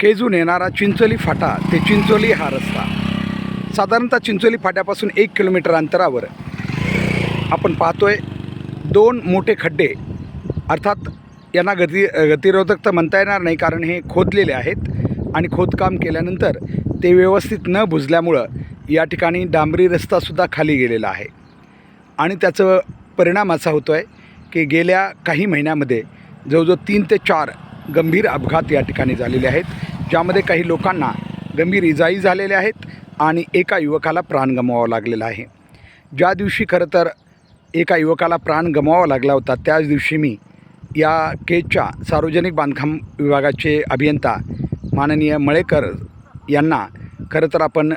केजून येणारा चिंचोली फाटा ते चिंचोली हा रस्ता. साधारणतः चिंचोली फाट्यापासून एक किलोमीटर अंतरावर आपण पाहतोय दोन मोठे खड्डे. अर्थात यांना गती गतिरोधक तर म्हणता येणार नाही कारण हे खोदलेले आहेत आणि खोदकाम केल्यानंतर ते व्यवस्थित न बुजल्यामुळं या ठिकाणी डांबरी रस्तासुद्धा खाली गेलेला आहे. आणि त्याचं परिणाम असा होतो आहे की गेल्या काही महिन्यामध्ये जवळजवळ तीन ते चार गंभीर अपघात या ठिकाणी झालेले आहेत. ज्यामध्ये काही लोकांना गंभीर इजाई झालेल्या आहेत आणि एका युवकाला प्राण गमवावा लागलेला आहे. ज्या दिवशी खरं तर एका युवकाला प्राण गमवावा लागला होता त्याच दिवशी मी या केजच्या सार्वजनिक बांधकाम विभागाचे अभियंता माननीय मळेकर यांना खरं तर आपण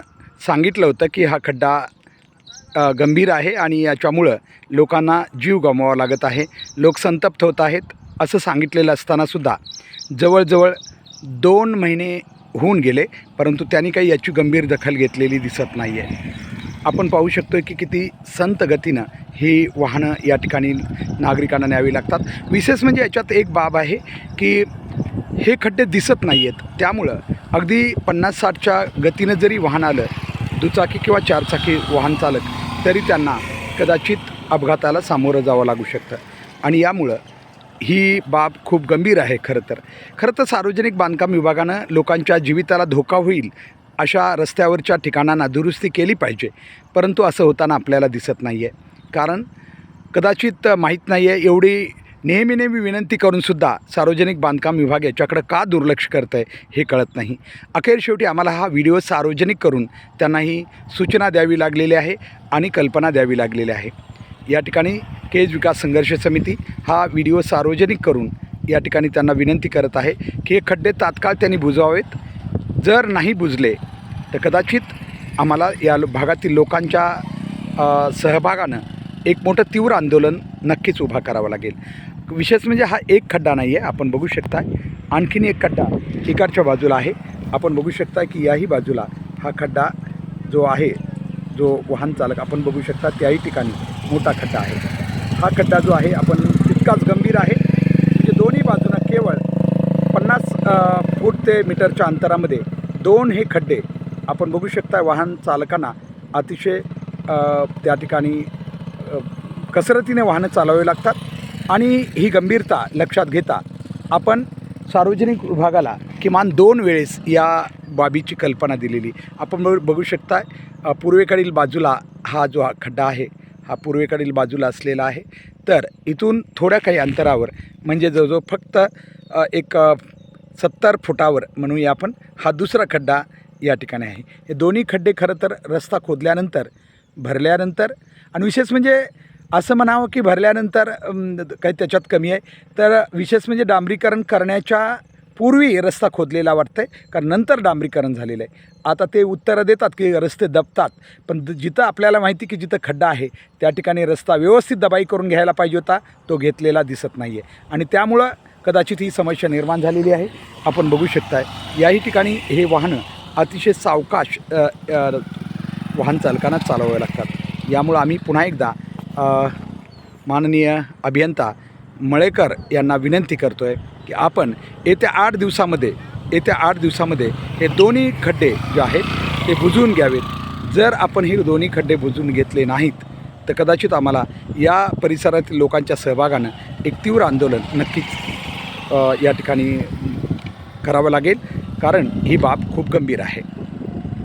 सांगितलं होतं की हा खड्डा गंभीर आहे आणि याच्यामुळं लोकांना जीव गमवावा लागत आहे. लोक संतप्त होत आहेत. असं सांगितलेलं असतानासुद्धा जवळजवळ दोन महिने होऊन गेले परंतु त्यांनी काही याची गंभीर दखल घेतलेली दिसत नाही आहे आपण पाहू शकतो की किती संत गतीनं ही वाहनं या ठिकाणी नागरिकांना न्यावी लागतात. विशेष म्हणजे याच्यात एक बाब आहे की हे खड्डे दिसत नाही आहेत त्यामुळं अगदी पन्नास साठच्या गतीनं जरी वाहन आलं दुचाकी किंवा चारचाकी वाहन चालक तरी त्यांना कदाचित अपघाताला सामोरं जावं लागू शकतं. आणि यामुळं ही बाब खूप गंभीर आहे खरं तर. खरं तर सार्वजनिक बांधकाम विभागानं लोकांच्या जीविताला धोका होईल अशा रस्त्यावरच्या ठिकाणांना दुरुस्ती केली पाहिजे. परंतु असं होताना आपल्याला दिसत नाही आहे कारण कदाचित माहीत नाही आहे एवढी नेहमी नेहमी विनंती करूनसुद्धा सार्वजनिक बांधकाम विभाग याच्याकडं का दुर्लक्ष करतं आहे हे कळत नाही. अखेर शेवटी आम्हाला हा व्हिडिओ सार्वजनिक करून त्यांनाही सूचना द्यावी लागलेली आहे आणि कल्पना द्यावी लागलेली आहे. या ठिकाणी केज विकास संघर्ष समिती हा व्हिडिओ सार्वजनिक करून या ठिकाणी त्यांना विनंती करत आहे की हे खड्डे तात्काळ त्यांनी बुजवावेत. जर नाही बुजले तर कदाचित आम्हाला या भागातील लोकांच्या सहभागानं एक मोठं तीव्र आंदोलन नक्कीच उभा करावं लागेल. विशेष म्हणजे हा एक खड्डा नाही आहे आपण बघू शकता आणखीन एक खड्डा इकडच्या बाजूला आहे. आपण बघू शकता की याही बाजूला हा खड्डा जो आहे जो वाहन चालक आपण बघू शकता त्याही ठिकाणी मोठा खड्डा आहे. हा खड्डा जो आहे आपण तितकाच गंभीर आहे. म्हणजे दोन्ही बाजूंना केवळ पन्नास फूट ते मीटरच्या अंतरामध्ये दोन हे खड्डे आपण बघू शकता वाहन चालकांना अतिशय त्या ठिकाणी कसरतीने वाहनं चालवावी लागतात. आणि ही गंभीरता लक्षात घेता आपण सार्वजनिक विभागाला किमान दोन वेळेस या बाबीची कल्पना दिलेली. आपण बघू शकता पूर्वेकडील बाजूला हा जो हा खड्डा आहे हा पूर्वेकडील बाजूला असलेला आहे. तर इथून थोड्या काही अंतरावर म्हणजे जवळजवळ फक्त एक सत्तर फुटावर म्हणूया आपण हा दुसरा खड्डा या ठिकाणी आहे. हे दोन्ही खड्डे खरं तर रस्ता खोदल्यानंतर भरल्यानंतर आणि विशेष म्हणजे असं म्हणावं की भरल्यानंतर काही त्याच्यात कमी आहे. तर विशेष म्हणजे डांबरीकरण करण्याच्या पूर्वी रस्ता खोदलेला वाटतं आहे कारण नंतर डांबरीकरण झालेलं आहे. आता ते उत्तरं देतात की रस्ते दबतात पण जिथं आपल्याला माहिती की जिथं खड्डा आहे त्या ठिकाणी रस्ता व्यवस्थित दबाई करून घ्यायला पाहिजे होता तो घेतलेला दिसत नाही आहे आणि त्यामुळं कदाचित ही समस्या निर्माण झालेली आहे. आपण बघू शकताय याही ठिकाणी हे वाहनं अतिशय सावकाश वाहन चालकांना चालवावे लागतात. यामुळं आम्ही पुन्हा एकदा माननीय अभियंता मळेकर यांना विनंती करतो आहे की आपण येत्या आठ दिवसामध्ये येत्या आठ दिवसामध्ये हे दोन्ही खड्डे जे आहेत ते बुजवून घ्यावेत. जर आपण हे दोन्ही खड्डे बुजवून घेतले नाहीत तर कदाचित आम्हाला या परिसरातील लोकांच्या सहभागानं एक तीव्र आंदोलन नक्कीच या ठिकाणी करावं लागेल. कारण ही बाब खूप गंभीर आहे.